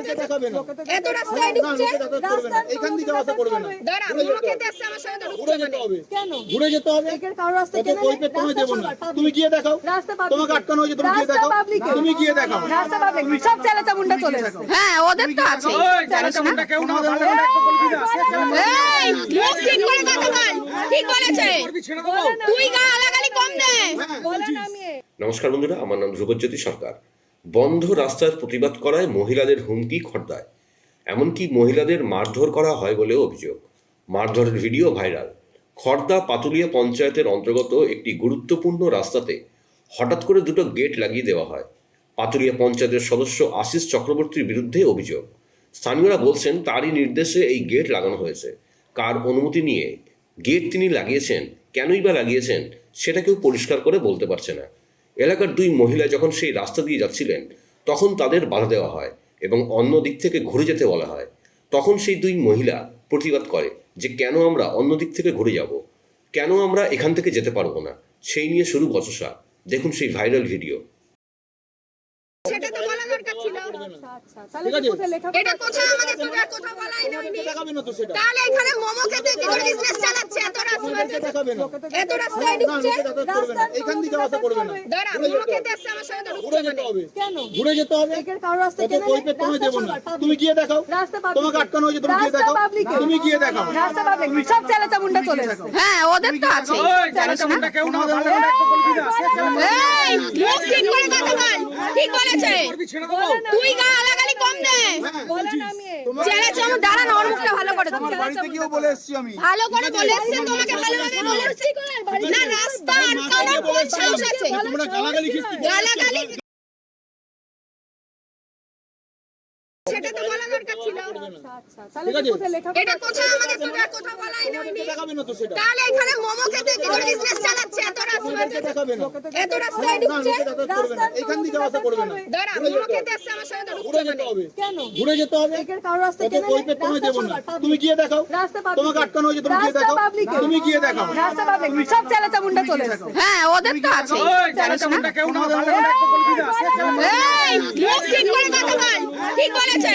আমাকে দেখাবে না। এত রাস্তায় ঢুকছে? আমাকে যাতায়াত করবে না। এইখান দিয়ে যাওয়া আসা করবে না। দাঁড়া। খেতে আসছে আমার তো ঘুরে যেতে হবে। কেন? ঘুরে যেতে হবে। একের কারও রাস্তা চেনে কৈফিয়ত তোমায় রাস্তা না। তুমি গিয়ে দেখাও। রাস্তা public তোমাকে আটকানো হয়েছে তুমি গিয়ে দেখাও। তুমি গিয়ে দেখাও। রাস্তা পাবলিক সব ছেলে চামুন্ডা চলে হ্যাঁ ওদের তো আছে। জানিস না কেউ না ভালো করে একটু বলবি না এই মুখ ঠিক করে কথা বল ঠিক বলেছে। তুই গা আলাগালি কম দে। নমস্কার বন্ধুরা আমার নাম ধ্রুবজ্যোতি সরকার। বন্ধ রাস্তার প্রতিবাদ করায় মহিলাদের হুমকি খর্দায়। এমনকি মহিলাদের মারধর করা হয় বলে অভিযোগ। মারধরের ভিডিও ভাইরাল। খর্দা পাতুলিয়া পঞ্চায়েতের অন্তর্গত একটি গুরুত্বপূর্ণ রাস্তাতে হঠাৎ করে দুটো গেট লাগিয়ে দেওয়া হয়। পাতুলিয়া পঞ্চায়েতের সদস্য আশিস চক্রবর্তীর বিরুদ্ধে অভিযোগ। স্থানীয়রা বলছেন, তারই নির্দেশে এই গেট লাগানো হয়েছে। কার অনুমতি নিয়ে গেট তিনি লাগিয়েছেন, কেনই বা লাগিয়েছেন, সেটা কেউ পরিষ্কার করে বলতে পারছে না। এলাকার দুই মহিলা যখন সেই রাস্তা দিয়ে যাচ্ছিলেন তখন তাদের বাধা দেওয়া হয় এবং অন্য দিক থেকে ঘুরে যেতে বলা হয়। তখন সেই দুই মহিলা প্রতিবাদ করে যে কেন আমরা অন্য দিক থেকে ঘুরে যাব? কেন আমরা এখান থেকে যেতে পারব না? সেই নিয়ে শুরু বচসা। দেখুন সেই ভাইরাল ভিডিও। সেটা তো বলা দরকার ছিল। আচ্ছা আচ্ছা তাহলে ঠিক কি আছে। কোথায় লেখা এটা কোথায় আমাদের কোথাও বলাই হয়নি। দেখাবে না তো সেটা তাহলে এখানে মোমো খেতে কি বিজনেস চালাচ্ছে? এত রাস্তায় ঢুকছে। আসা করবে না। দাঁড়া মোমো খেতে আসছে আমার সঙ্গে তো ঘুরে যেতে হবে। কেন? ঘুরে যেতে হবে। একের কারও রাস্তা অত চেনে তোমায় দেবো না তুমি গিয়ে দেখাও। তোমাকে আটকানো হয়েছে তুমি গিয়ে দেখাও। তুমি গিয়ে দেখাও। সব ছেলে চামুন্ডা চলে হ্যাঁ ওদের তো আছে। জানিস না? কেউ না ভালো করে একটু বলবি না। এই মুখ ঠিক করে কথা বল। ঠিক বলেছে। তুই গা আলাগালি কম দে বলে নামিয়ে করে দাও বাড়িতে গিয়েও বলে এসেছি আমি। ভালো করে বলে এসছে তোমাকে ভালোভাবে বলে এসছি। না রাস্তা আটকানোর কোন সাহস আছে তোমরা গালাগালি গালাগালি দরকার ছিল। আচ্ছা আচ্ছা লেখা এটা কোথায় আমাদের তোকে কোথাও বলাই না সেটা। তাহলে এখানে মোমো খেতে কি করে বিজনেস চালাচ্ছে? এত রাস্তায় এত রাস্তায় ঢুকছে না এইখান দিয়ে যাওয়া করবে না। দাঁড়া মোমো খেতে আসছে আমার সঙ্গে ঢুকছে যেতে কেন? ঘুরে যেতে হবে। একের কারও রাস্তা অত চেনে কৈফিয়ত তোমায় দেবো না। তুমি গিয়ে দেখাও। তোমাকে আটকানো হয়েছে তুমি গিয়ে দেখাও। তুমি গিয়ে দেখাও। রাস্তা পাবলিক সব ছেলে চামুন্ডা চলে হ্যাঁ ওদের তো আছে জানিস না কেউ না ভালো করে একটু বলবি না এই ঠিক করে কথা বল ঠিক বলেছে।